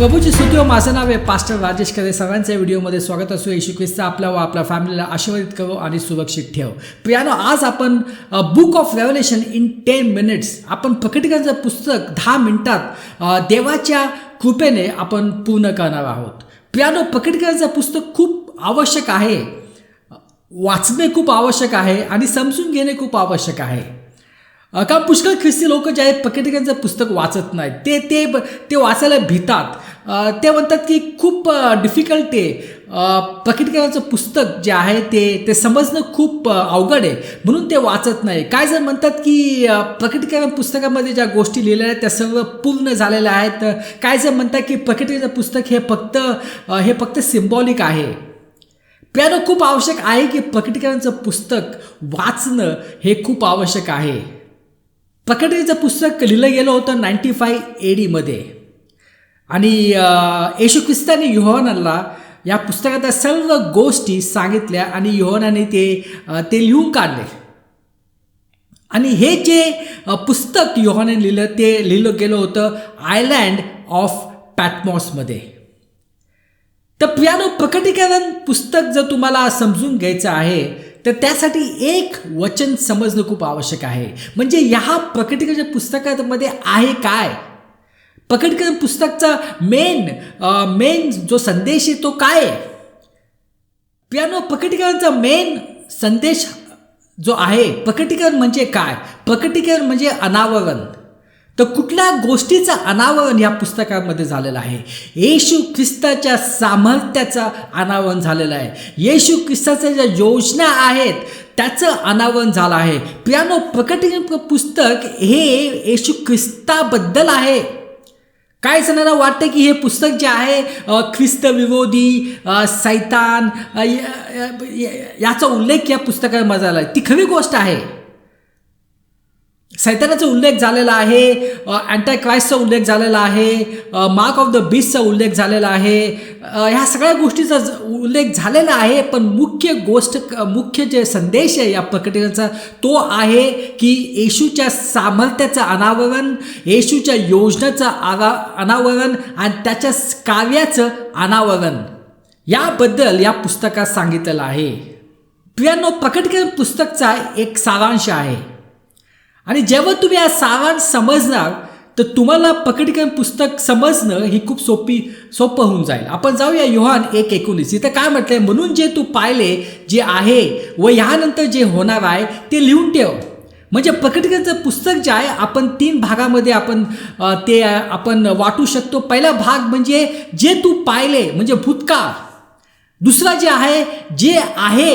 प्रभूची स्तुती माझं नाव आहे पास्टर राजेश करे सर्वांच्या व्हिडिओमध्ये स्वागत असू. येशू ख्रिस्त आपल्या व आपल्या फॅमिलीला आशीर्वादित करो आणि सुरक्षित ठेव. प्रियानो आज आपण book of Revelation in ten minutes आपण प्रकटीकरणाचं पुस्तक दहा मिनिटात देवाच्या कृपेने आपण पूर्ण करणार आहोत. प्रियानो प्रकटीकरणाचं पुस्तक खूप आवश्यक आहे. वाचणे खूप आवश्यक आहे आणि समजून घेणे खूप आवश्यक आहे. का पुष्कळ ख्रिस्ती लोक जे आहेत प्रकटीकरणाचं पुस्तक वाचत नाहीत. ते ते ब- ते वाचायला भितात. ते म्हणतात की खूप डिफिकल्ट आहे. अ, पुस्तक जे आहे ते ते समजणं खूप अवघड आहे. म्हणून ते वाचत नाही. काय जर म्हणतात की प्रकटीकरण पुस्तकामध्ये ज्या गोष्टी लिहिलेल्या आहेत त्या सर्व पूर्ण झालेल्या आहेत काय जर म्हणतात की प्रकटीकरण पुस्तक हे फक्त हे फक्त सिम्बॉलिक आहे? प्यानो खूप आवश्यक आहे की प्रकटीकरणाचं पुस्तक वाचणं हे खूप आवश्यक आहे. प्रकटीचं पुस्तक लिहिलं गेलं होतं नाईन्टी फाय ए डीमध्ये आणि येशू ख्रिस्ताने योहनाला या पुस्तकातल्या सर्व गोष्टी सांगितल्या आणि योहनाने ते ते लिहून काढले. आणि हे जे पुस्तक योहाने लिहिलं ते लिहिलं गेलं होतं आयलँड ऑफ पॅटमॉसमध्ये तर पियानो प्रकटीकरण पुस्तक जर तुम्हाला समजून घ्यायचं आहे तर त्यासाठी एक वचन समजणं खूप आवश्यक आहे. म्हणजे ह्या प्रकटीकरण पुस्तकामध्ये आहे काय? प्रकटीकरण पुस्तकचा मेन मेन जो संदेश आहे तो काय पियानो प्रकटीकरणचा मेन संदेश जो आहे प्रकटीकरण म्हणजे काय? प्रकटीकरण म्हणजे अनावरण. तर कुठल्या गोष्टीचं अनावरण या पुस्तकामध्ये झालेलं आहे? येशू ख्रिस्ताच्या सामर्थ्याचं अनावरण झालेलं आहे. येशू ख्रिस्ताच्या ज्या योजना आहेत त्याचं अनावरण झालं आहे. पियानो प्रकटीकरण पुस्तक हे येशू ख्रिस्ताबद्दल आहे. काय जणांना वाटतं की हे पुस्तक जे आहे ख्रिस्त विरोधी सैतान य- याचा उल्लेख या पुस्तकामध्ये झाला आहे. ती खरी गोष्ट आहे. सैतानाचा उल्लेख झालेला आहे अँटाय क्राईस्टचा उल्लेख झालेला आहे मार्क ऑफ द बीसचा उल्लेख झालेला आहे. ह्या सगळ्या गोष्टीचा ज- उल्लेख झालेला आहे पण मुख्य गोष्ट मुख्य जे संदेश आहे या प्रकटनाचा तो आहे की येशूच्या सामर्थ्याचं अनावरण येशूच्या योजनेचं आरा अनावरण आणि त्याच्या कार्याचं अनावरण. याबद्दल या पुस्तकात सांगितलेलं आहे. प्रियानो प्रकटकरण पुस्तकचा एक सारांश आहे. आणि जेव्हा तुम्ही हा सारांश समजणार तर तुम्हाला प्रकटीकरण पुस्तक समजणं ही खूप सोपी सोपं होऊन जाईल. आपण जाऊया योहान एक एकोणीस. इथं काय म्हटलंय? म्हणून जे तू पाहिले जे आहे व ह्यानंतर जे होणार आहे ते लिहून ठेव. म्हणजे पकडीकरणचं पुस्तक जे आहे आपण तीन भागामध्ये आपण ते आपण वाटू शकतो. पहिला भाग म्हणजे जे तू पाहिले म्हणजे भूतकाळ. दुसरा जे आहे जे आहे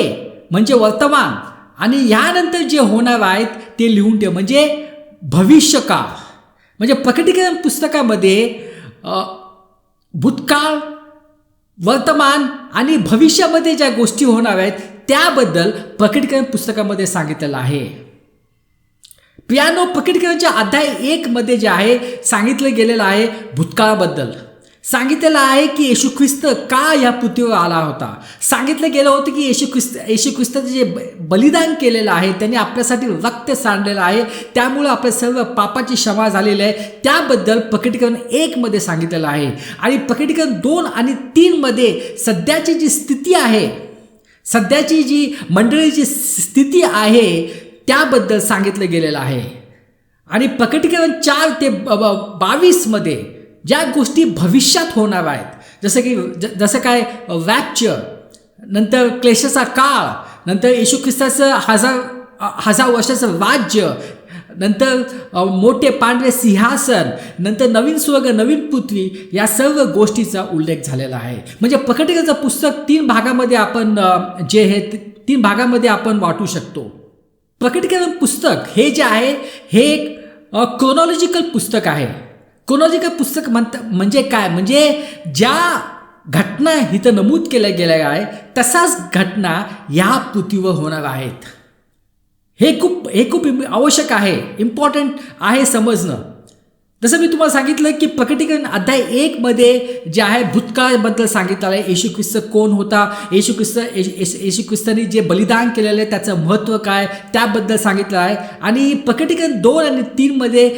म्हणजे वर्तमान. आणि यानंतर जे होणार आहेत ते लिहून ठेव. म्हणजे भविष्यकाळ. म्हणजे प्रकटीकरण पुस्तकामध्ये भूतकाळ वर्तमान आणि भविष्यामध्ये ज्या गोष्टी होणार आहेत त्याबद्दल प्रकटीकरण पुस्तकामध्ये सांगितलेलं आहे. पियानो प्रकटीकरणच्या अध्याय एकमध्ये जे आहे सांगितलं गेलेलं आहे भूतकाळाबद्दल. सांगितलेलं आहे की येशू ख्रिस्त का या पृथ्वीवर आला होता? सांगितलं गेलं होतं की येशू ख्रिस्त येशू ख्रिस्ताचं जे बलिदान केलेलं आहे त्यांनी आपल्यासाठी रक्त सांडलेलं आहे. त्यामुळं आपल्या सर्व पापाची क्षमा झालेली आहे. त्याबद्दल प्रकटीकरण एकमध्ये सांगितलेलं आहे. आणि प्रकटीकरण दोन आणि तीनमध्ये सध्याची जी स्थिती आहे सध्याची जी मंडळीची स्थिती आहे त्याबद्दल सांगितलं गेलेलं आहे. आणि प्रकटीकरण चार ते बावीसमध्ये ज्या गोष्टी भविष्यात होणार आहेत जसं की ज- जसं काय वॅक्चर नंतर क्लेशाचा काळ नंतर येशू ख्रिस्ताचं हजार हजार वर्षाचं राज्य नंतर मोठे पांढरे सिंहासन नंतर नवीन स्वर्ग नवीन पृथ्वी या सर्व गोष्टीचा उल्लेख झालेला आहे. म्हणजे प्रकटीकरणाचं पुस्तक तीन भागामध्ये आपण जे हे तीन भागामध्ये आपण वाटू शकतो. प्रकटीकरण पुस्तक हे जे आहे हे एक क्रोनॉलॉजिकल पुस्तक आहे. क्रोनॉलॉजिकल पुस्तक म्हणत म्हणजे काय? म्हणजे ज्या घटना इथं नमूद केल्या गेल्या आहे तसाच घटना या पृथ्वीवर होणार आहेत. हे खूप हे खूप आवश्यक आहे इम्पॉर्टंट आहे समजणं. जसं मी तुम्हाला सांगितलं की प्रकटीकरण अध्याय एक मध्ये जे आहे भूतकाळाबद्दल सांगितलं आहे. येशू ख्रिस्त कोण होता? येशू ख्रिस्त येशू ख्रिस्तानी जे बलिदान केलेलं आहे त्याचं महत्त्व काय? त्याबद्दल सांगितलं आहे. आणि प्रकटीकरण दोन आणि तीनमध्ये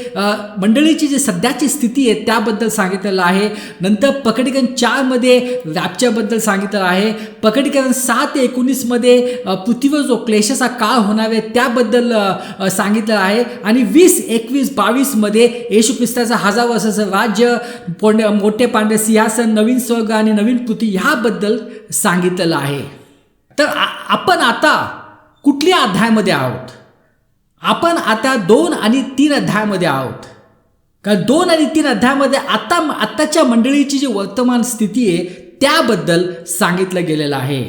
मंडळीची जी सध्याची स्थिती आहे त्याबद्दल सांगितलेलं आहे. नंतर प्रकटीकरण चारमध्ये रॅप्चरबद्दल सांगितलं आहे. प्रकटीकरण सात ते एकोणीसमध्ये पृथ्वीवर जो क्लेशाचा काळ होणार आहे त्याबद्दल सांगितलं आहे. आणि वीस एकवीस बावीसमध्ये येशू ख्रिस्त ख्रिस्ताचं हजार वर्षाचं राज्य पोंड मोठे पांढरे सिंहासन नवीन स्वर्ग आणि नवीन पृथ्वी ह्याबद्दल सांगितलेलं आहे. तर आपण आता कुठल्या अध्यायामध्ये आहोत? आपण आता दोन आणि तीन अध्यायामध्ये आहोत. कारण दोन आणि तीन अध्यायामध्ये आता आत्ताच्या मंडळीची जी वर्तमान स्थिती आहे त्याबद्दल सांगितलं गेलेलं आहे.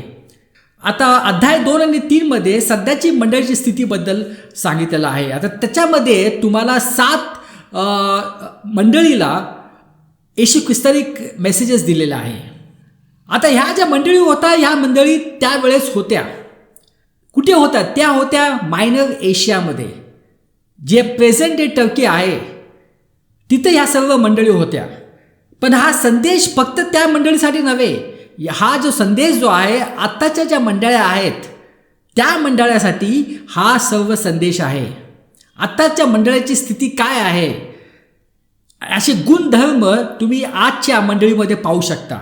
आता अध्याय दोन आणि तीनमध्ये सध्याची मंडळीची स्थितीबद्दल सांगितलेलं आहे. आता त्याच्यामध्ये तुम्हाला सात मंडळीला येशू ख्रिस्तानिक मेसेजेस दिलेला आहे. आता ह्या ज्या मंडळी होत्या ह्या मंडळी त्यावेळेस होत्या. कुठे होत्या? त्या होत्या मायनर एशियामध्ये जे प्रेझेंट डे टर्की आहे तिथे ह्या सर्व मंडळी होत्या. पण हा संदेश फक्त त्या मंडळीसाठी नव्हे हा जो संदेश जो आहे आत्ताच्या ज्या मंडळ्या आहेत त्या मंडळासाठी हा सर्व संदेश आहे. आत्ताच्या मंडळाची स्थिती काय आहे? असे गुणधर्म तुम्ही आजच्या मंडळीमध्ये पाहू शकता.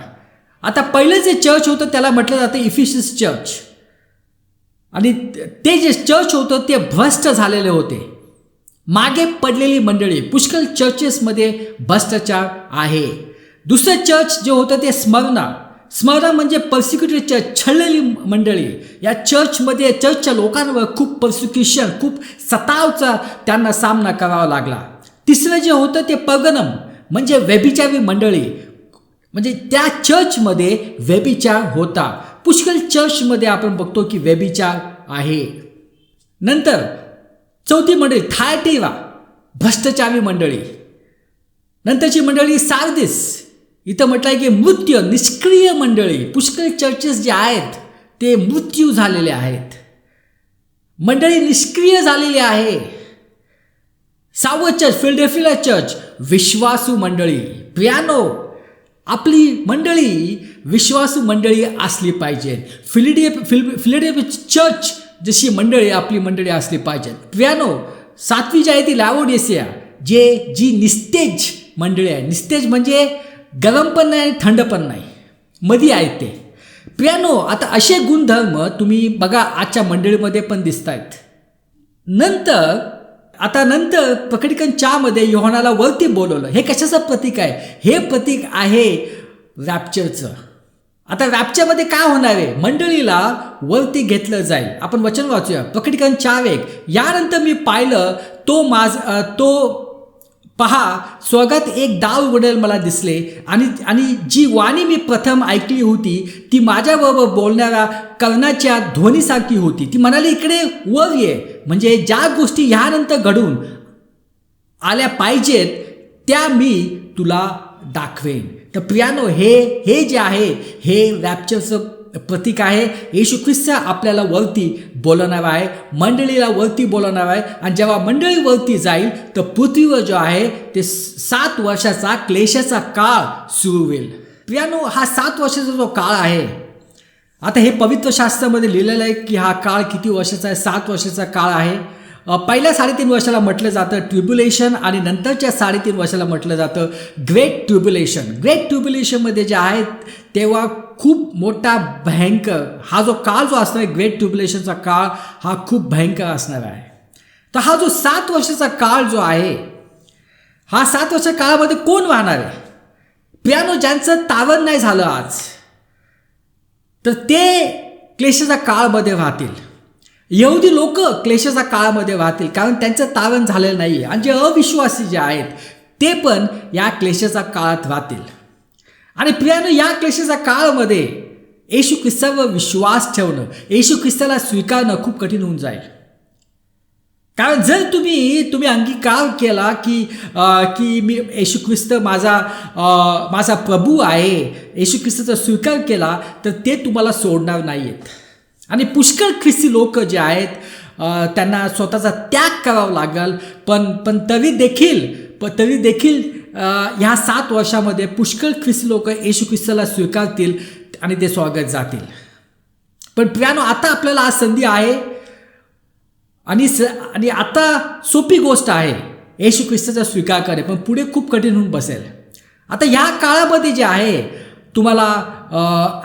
आता पहिलं जे चर्च होतं त्याला म्हटलं जातं इफिशियस चर्च आणि ते जे चर्च होतं ते भ्रष्ट झालेले होते. मागे पडलेली मंडळी पुष्कळ चर्चेसमध्ये भ्रष्टाचार आहे. दुसरं चर्च जे होतं ते स्मरणा. स्मरण म्हणजे पर्सिक्युटेड चर्च छळलेली मंडळी. या चर्चमध्ये चर्चच्या लोकांवर खूप पर्सिक्युशन खूप सतावचा त्यांना सामना करावा लागला. तिसरं जे होतं ते पगनम म्हणजे व्यभिचारी मंडळी. म्हणजे त्या चर्चमध्ये व्यभिचार होता. पुष्कळ चर्चमध्ये आपण बघतो की व्यभिचार आहे. नंतर चौथी मंडळी थायटेवा भ्रष्टाचारी मंडळी. नंतरची मंडळी सारदिस. इथं म्हटलं आहे की मृत्यू निष्क्रिय मंडळी पुष्कळ चर्चेस जे आहेत ते मृत्यू झालेले आहेत. मंडळी निष्क्रिय झालेली आहे. सावं चर्च फिल्डेफिला चर्च विश्वासू मंडळी. प्रियानो आपली मंडळी विश्वासू मंडळी असली पाहिजे. फिलिडे फिल फिलिडेफ चर्च जशी मंडळी आपली मंडळी असली पाहिजे. प्रियानो सातवी जी आहे ती लावोडेसिया जे जी निस्तेज मंडळी आहे. निस्तेज म्हणजे गरम पण नाही आणि थंड पण नाही. मधी आहेत ते. प्रियानो आता असे गुणधर्म तुम्ही बघा आजच्या मंडळीमध्ये पण दिसत आहेत नंतर आता नंतर पकडिकन चहामध्ये योहानाला वरती बोलवलं. हे कशाचं प्रतीक आहे? हे प्रतीक आहे रॅप्चरचं आता रॅप्चरमध्ये काय होणार आहे? मंडळीला वरती घेतलं जाईल. आपण वचन वाचूया. प्रकटीकरण चार एक यानंतर मी पाहिलं तो माझ तो पहा स्वर्गात एक दाव उघडेल मला दिसले आणि आणि जी वाणी मी प्रथम ऐकली होती ती माझ्याबरोबर बोलणाऱ्या कर्णाच्या ध्वनीसारखी होती. ती म्हणाली इकडे वर ये. म्हणजे ज्या गोष्टी ह्यानंतर घडून आल्या पाहिजेत त्या मी तुला दाखवेन. तर प्रियानो हे हे जे आहे हे रॅप्चरचं प्रतीक आहे. येशू ख्रिस्त आपल्याला वरती बोलणार आहे. मंडळीला वरती बोलवणार आहे. आणि जेव्हा मंडळी वरती जाईल तर पृथ्वीवर जो आहे ते सात वर्षाचा क्लेशाचा काळ सुरू होईल. प्रियानो हा सात वर्षाचा जो काळ आहे आता हे पवित्र शास्त्रामध्ये लिहिलेलं आहे की हा काळ किती वर्षाचा आहे? सात वर्षाचा काळ आहे. पहिल्या साडेतीन वर्षाला म्हटलं जातं ट्रिब्युलेशन आणि नंतरच्या साडेतीन वर्षाला म्हटलं जातं ग्रेट ट्रिब्युलेशन. ग्रेट ट्रिब्युलेशनमध्ये जे आहेत तेव्हा खूप मोठा भयंकर हा जो काळ जो असणार आहे ग्रेट ट्युब्युलेशनचा काळ हा खूप भयंकर असणार आहे. तर हा जो सात वर्षाचा काळ जो आहे हा सात वर्षा काळामध्ये कोण वाहणार आहे? पियानो ज्यांचं तावन नाही झालं आज तर ते क्लेशाच्या काळामध्ये राहतील यहुदी लोक क्लेशाच्या काळामध्ये राहतील कारण त्यांचं तारण झालेलं नाही आहे आणि जे अविश्वासी जे आहेत ते पण या क्लेशाच्या काळात राहतील आणि प्रियानं या क्लेशाच्या काळामध्ये येशू ख्रिस्तावर विश्वास ठेवणं येशू ख्रिस्ताला स्वीकारणं खूप कठीण होऊन जाईल. कारण जर तुम्ही तुम्ही अंगीकार केला की आ, की मी येशू ख्रिस्त माझा माझा प्रभू आहे येशू ख्रिस्ताचा स्वीकार केला तर ते तुम्हाला सोडणार नाही आहेत आणि पुष्कळ ख्रिस्ती लोक जे आहेत त्यांना स्वतःचा त्याग करावा लागेल पण पण तरी देखील प तरी देखील ह्या सात वर्षामध्ये पुष्कळ ख्रिस्त लोक येशू ख्रिस्ताला स्वीकारतील आणि ते स्वागत जातील. पण प्रियानो आता आपल्याला आज संधी आहे आणि स आणि आता सोपी गोष्ट आहे येशू ख्रिस्ताचा स्वीकार करे पण पुढे खूप कठीण होऊन बसेल. आता ह्या काळामध्ये जे आहे तुम्हाला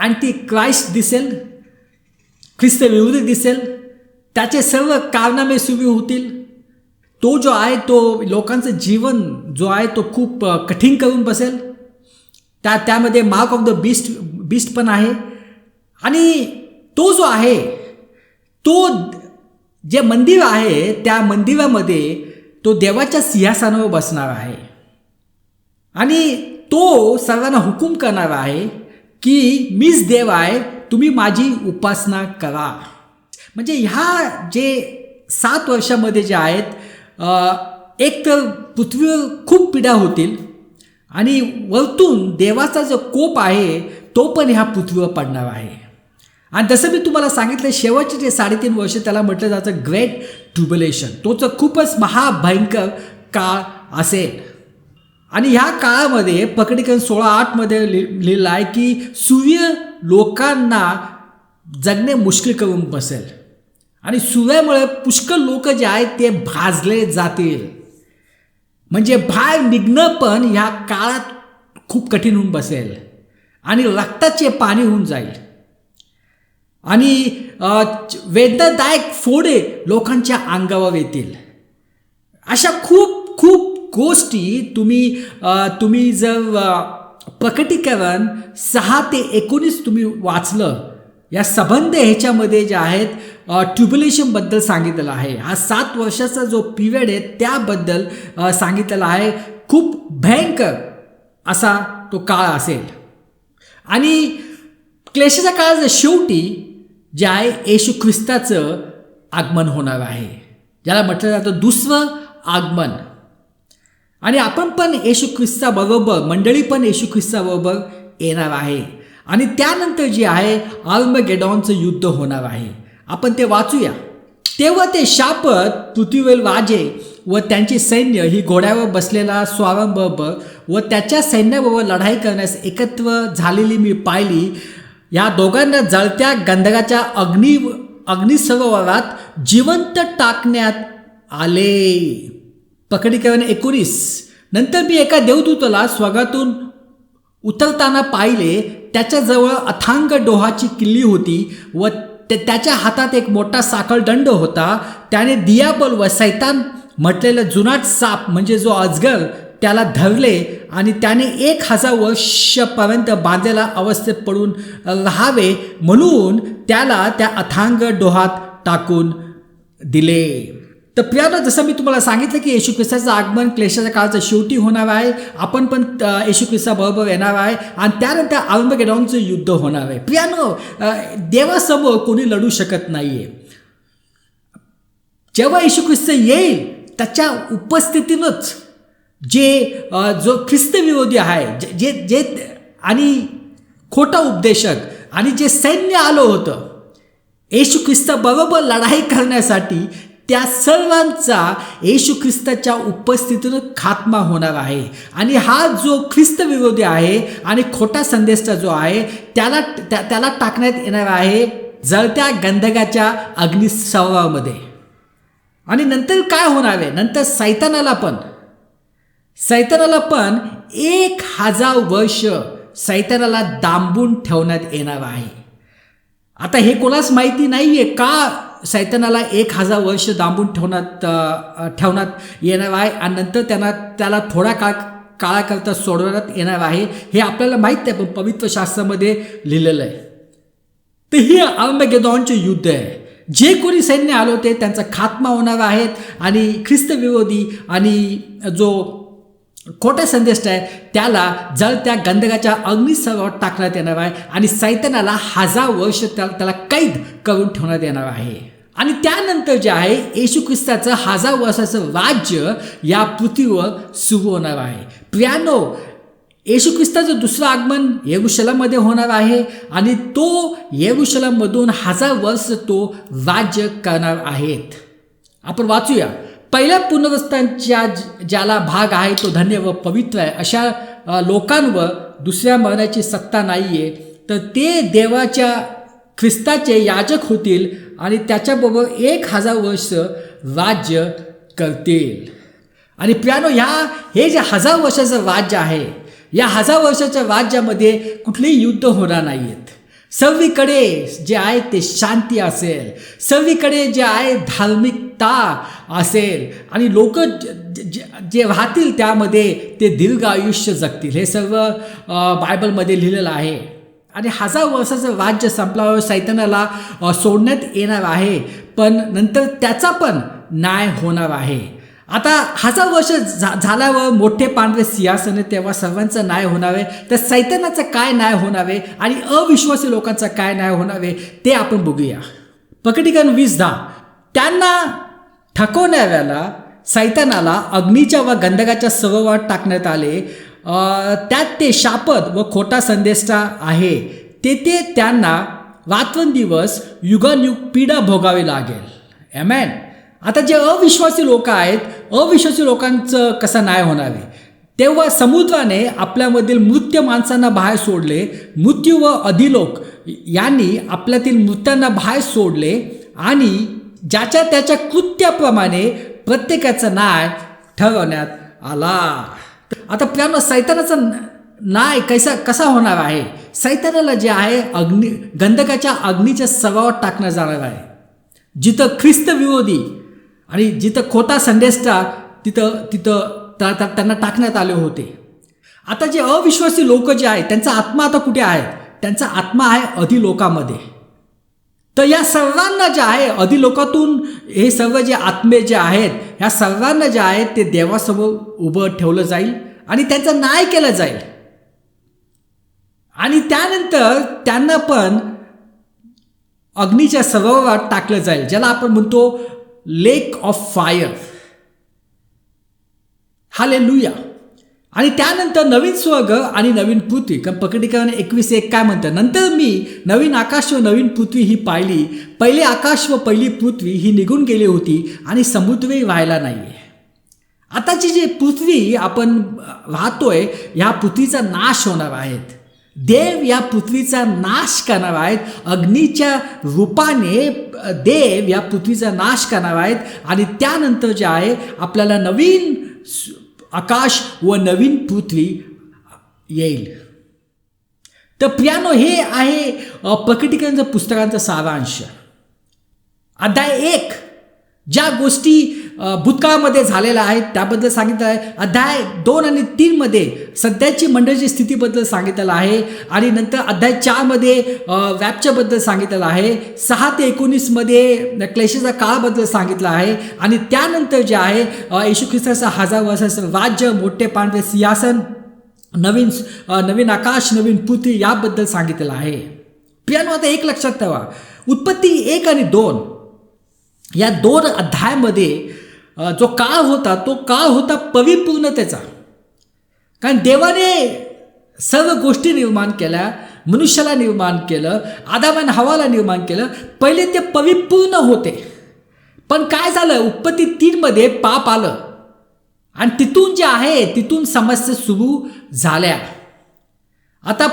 अँटी क्राईस्ट दिसेल ख्रिस्त विरोधी दिसेल त्याचे सर्व कारनामे सुरू होतील. तो जो आहे तो लोकांचं जीवन जो आहे तो खूप कठीण करून बसेल. त्या त्यामध्ये mark of the beast beast पण आहे. आणि तो जो आहे तो जे मंदिर आहे त्या मंदिरामध्ये तो देवाच्या सिंहासनावर बसणार आहे. आणि तो सर्वांना हुकूम करणार आहे की मीच देव आहे तुम्ही माझी उपासना करा. म्हणजे ह्या जे सात वर्षामध्ये जे आहेत एक तर पृथ्वीवर खूप पिढ्या होतील आणि वरतून देवाचा जो कोप आहे तो पण ह्या पृथ्वीवर पडणार आहे. आणि जसं मी तुम्हाला सांगितलं शेवटचे जे साडेतीन वर्ष त्याला म्हटलं जातं ग्रेट ट्युबलेशन तोच खूपच महाभयंकर काळ असेल. आणि ह्या काळामध्ये पकडीकरण सोळा आठमध्ये लि लिहिलं आहे की सूर्य लोकांना जगणे मुश्किल करून बसेल. आणि सुव्यामुळे पुष्कळ लोक जे आहेत ते भाजले जातील. म्हणजे बाहेर निघणं पण ह्या काळात खूप कठीण होऊन बसेल. आणि रक्ताचे पाणी होऊन जाईल. आणि वेदनादायक फोडे लोकांच्या अंगावर येतील. अशा खूप खूप गोष्टी तुम्ही तुम्ही जर प्रकटीकरण सहा ते एकोणीस तुम्ही वाचलं या संबंध ह्याच्यामध्ये जे आहेत ट्युब्युलेशनबद्दल सांगितलेलं आहे. हा सात वर्षाचा जो पिरियड आहे त्याबद्दल सांगितलेला आहे. खूप भयंकर असा तो काळ असेल. आणि क्लेशाच्या काळाच्या शेवटी जे आहे येशू ख्रिस्ताचं आगमन होणार आहे. ज्याला म्हटलं जातं दुसरं आगमन. आणि आपण पण येशू ख्रिस्ताबरोबर मंडळी पण येशू ख्रिस्ताबरोबर येणार आहे. आणि त्यानंतर जे आहे आल्मगेडॉनचं युद्ध होणार आहे. आपण ते वाचूया. तेव्हा ते शापत पृथ्वीवेल राजे व त्यांची सैन्य ही घोड्यावर बसलेला स्वारांबरोबर व त्याच्या सैन्याबरोबर लढाई करण्यास एकत्र झालेली मी पाहिली. या दोघांना जळत्या गंधकाच्या अग्नी अग्निसरोवरात जिवंत टाकण्यात आले. पकडीकरण एकोणीस. नंतर मी एका देवदूताला स्वर्गातून उतरताना पाहिले. त्याच्याजवळ अथांग डोहाची किल्ली होती व ते त्याच्या हातात एक मोठा साखळदंड होता. त्याने दियाबल व सैतान म्हटलेलं जुनाट साप म्हणजे जो अजगर त्याला धरले आणि त्याने एक हजार वर्षपर्यंत बांधलेल्या अवस्थेत पडून राहावे म्हणून त्याला त्या अथांग डोहात टाकून दिले. तर प्रियाला जसं मी तुम्हाला सांगितलं की येशू ख्रिस्ताचं आगमन क्लेशाच्या काळाचं शेवटी होणार आहे आपण पण येशू येशू ख्रिस्ताबरोबर येणार आहे आणि त्यानंतर आर्मगेडॉनचं युद्ध होणार आहे. प्रियानो देवासमोर कोणी लढू शकत नाही आहे जेव्हा येशू ख्रिस्त येईल त्याच्या उपस्थितीनंच जे जो ख्रिस्तविरोधी आहे जे जे जे आणि खोटा उपदेशक आणि जे सैन्य आलं होतं येशू ख्रिस्ताबरोबर लढाई करण्यासाठी त्या सर्वांचा येशू ख्रिस्ताच्या उपस्थितीनं खात्मा होणार आहे. आणि हा जो ख्रिस्त विरोधी आहे आणि खोटा संदेशचा जो आहे त्याला त्या त्याला टाकण्यात येणार आहे जळत्या गंधकाच्या अग्निसवामध्ये. आणि नंतर काय होणार आहे? नंतर सैतानाला पण. सैतानाला पण एक हजार वर्ष सैतानाला दांबून ठेवण्यात येणार आहे. आता हे कोणाच माहिती नाही आहे का? सैतानाला एक हजार वर्ष दांबून ठेवण्यात ठेवण्यात येणार आहे आणि नंतर त्यांना त्याला थोडा काळ काळाकरता सोडवण्यात येणार आहे. हे आपल्याला माहीत आहे पण पवित्र शास्त्रामध्ये लिहिलेलं आहे. तर हे आंबेगेदॉनचे युद्ध आहे. जे कोणी सैन्य आले होते त्यांचा खात्मा होणार आहेत आणि ख्रिस्तविरोधी आणि जो खोटा संदेश आहे त्याला जळत्या गंधकाच्या अग्निसर्वात टाकण्यात येणार आहे आणि सैतानाला हजार वर्ष त्या त्याला कैद करून ठेवण्यात येणार आहे. आणि त्यानंतर जे आहे येशू ख्रिस्ताचं हजार वर्षाचं राज्य या पृथ्वीवर सुरू होणार आहे. प्रियानो येशू ख्रिस्ताचं दुसरं आगमन येरुशलममध्ये होणार आहे आणि तो येरुशलममधून हजार वर्ष तो राज्य करणार आहेत. आपण वाचूया. पहिल्या पुनरुत्थानच्या ज्याला भाग आहे तो धन्य व पवित्र आहे. अशा लोकांवर दुसऱ्या मरणाची सत्ता नाही आहे तर ते देवाच्या ख्रिस्ताचे याजक होतील आणि त्याच्याबरोबर एक हजार वर्ष राज्य करतील. आणि प्रियानो ह्या हे जे हजार वर्षाचं राज्य आहे या हजार वर्षाच्या राज्यामध्ये कुठलेही युद्ध होणार नाही आहेत सर्वीकडे जे आहे ते शांती असेल. सर्वीकडे जे आहे धार्मिकता असेल. आणि लोक जे राहतील त्यामध्ये ते दीर्घ आयुष्य जगतील. हे सर्व बायबलमध्ये लिहिलेलं आहे. आणि हजार वर्षाचं राज्य संपल्यावर सैतानाला सोडण्यात येणार आहे. पण नंतर त्याचा पण न्याय होणार आहे. आता हजार वर्ष झा झाल्यावर मोठे पांढरे सिंहासन तेव्हा सर्वांचा न्याय होणार आहे. तर सैतानाचा काय न्याय होणार आहे आणि अविश्वासी लोकांचा काय न्याय होणार आहे ते आपण बघूया. प्रकटीकरण वीस दहा. त्यांना ठकवणाऱ्याला सैतानाला अग्नीच्या व गंधकाच्या सरोवर टाकण्यात आले. त्यात ते शापद व खोटा संदेशा आहे. तेथे त्यांना रात्रंदिवस युगानयुग पीडा भोगावी लागेल. एमॅन आता जे अविश्वासी लोक आहेत अविश्वासी लोकांचं कसं न्याय होणार आहे? तेव्हा समुद्राने आपल्यामधील मृत्य माणसांना बाहेर सोडले. मृत्यू व अधिलोक यांनी आपल्यातील मृत्यांना बाहेर सोडले आणि ज्याच्या त्याच्या कृत्याप्रमाणे प्रत्येकाचा न्याय ठरवण्यात आला. आता प्रियानो सैतानाचा नाय कैसा कसा होणार आहे? सैतानाला जे आहे अग्नी गंधकाच्या अग्नीच्या सगावात टाकण्यात जाणार आहे. जिथं ख्रिस्त विरोधी आणि जिथं खोटा संदेष्टा तिथं तिथं त्या- त्यांना टाकण्यात आले होते. आता जे अविश्वासी लोक जे आहेत त्यांचा आत्मा आता कुठे आहे? त्यांचा आत्मा आहे अधिलोकामध्ये. तर या सर्वांना जे आहे अधिलोकातून हे सर्व जे आत्मे जे आहेत ह्या सर्वांना जे आहेत ते देवासमोर उभं ठेवलं जाईल. आणि त्यांचा न्याय केला जाईल. आणि त्यानंतर त्यांना पण अग्नीच्या सरोवरात टाकलं जाईल ज्याला आपण म्हणतो लेक ऑफ फायर हाले लुया आणि त्यानंतर नवीन स्वर्ग आणि नवीन पृथ्वी. कारण पकडीकरण एकवीस एक काय म्हणतं? नंतर मी नवीन आकाश व नवीन पृथ्वी ही पाहिली. पहिले आकाश व पहिली पृथ्वी ही निघून गेली होती आणि समुद्रही व्हायला नाही आहे आताची जी पृथ्वी आपण राहतोय ह्या पृथ्वीचा नाश होणार आहेत. देव या पृथ्वीचा नाश करणार आहेत. अग्नीच्या रूपाने देव या पृथ्वीचा नाश करणार आहेत. आणि त्यानंतर जे आहे आपल्याला नवीन आकाश व नवीन पृथ्वी येईल. तर प्रियानो हे आहे प्रकटीकरणच्या पुस्तकांचा सारांश. अध्याय एक. ज्या गोष्टी भूतकाळामध्ये झालेला आहे त्याबद्दल सांगितलं आहे. अध्याय दोन आणि तीनमध्ये सध्याची मंडळीची स्थितीबद्दल सांगितलेलं आहे आणि नंतर अध्याय चारमध्ये व्यापच्याबद्दल सांगितलेलं आहे. सहा ते एकोणीसमध्ये क्लेशाचा काळाबद्दल सांगितलं आहे आणि त्यानंतर जे आहे येशू ख्रिस्ताचं हजार वर्षाचं राज्य मोठे पांढरे सिंहासन नवीन नवीन आकाश नवीन पृथ्वी याबद्दल सांगितलेलं आहे. प्रियानो आता एक लक्षात ठेवा. उत्पत्ती एक आणि दोन या दोन अध्यायामध्ये जो काळ होता तो काळ होता पविपूर्णतेचा. कारण देवाने सर्व गोष्टी निर्माण केल्या मनुष्याला निर्माण केलं आदामान हवाला निर्माण केलं पहिले ते पविपूर्ण होते. पण काय झालं? उत्पत्ती तीनमध्ये पाप आलं. आणि तिथून जे आहे तिथून समस्या सुरू झाल्या. आता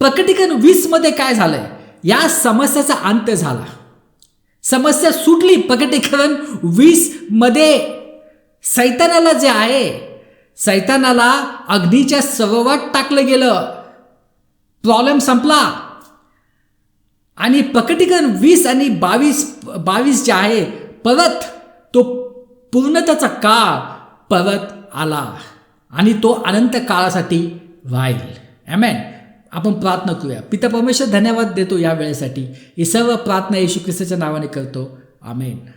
प्रकटीकरण वीसमध्ये काय झालं या समस्याचा अंत झाला. समस्या सुटली प्रकटीकरण वीसमध्ये सैतानाला जे आहे सैतानाला अग्नीच्या सरोवरात टाकलं गेलं. प्रॉब्लेम संपला. आणि प्रकटीकरण वीस आणि बावीस बावीस जे आहे परत तो पूर्णतचा काळ परत आला. आणि तो अनंत काळासाठी राहील. ॲमेन आपण प्रार्थना करूया. पिता परमेश्वर धन्यवाद देतो या वेळेसाठी. ही सर्व प्रार्थना येशू ख्रिस्ताच्या नावाने करतो. आमेन.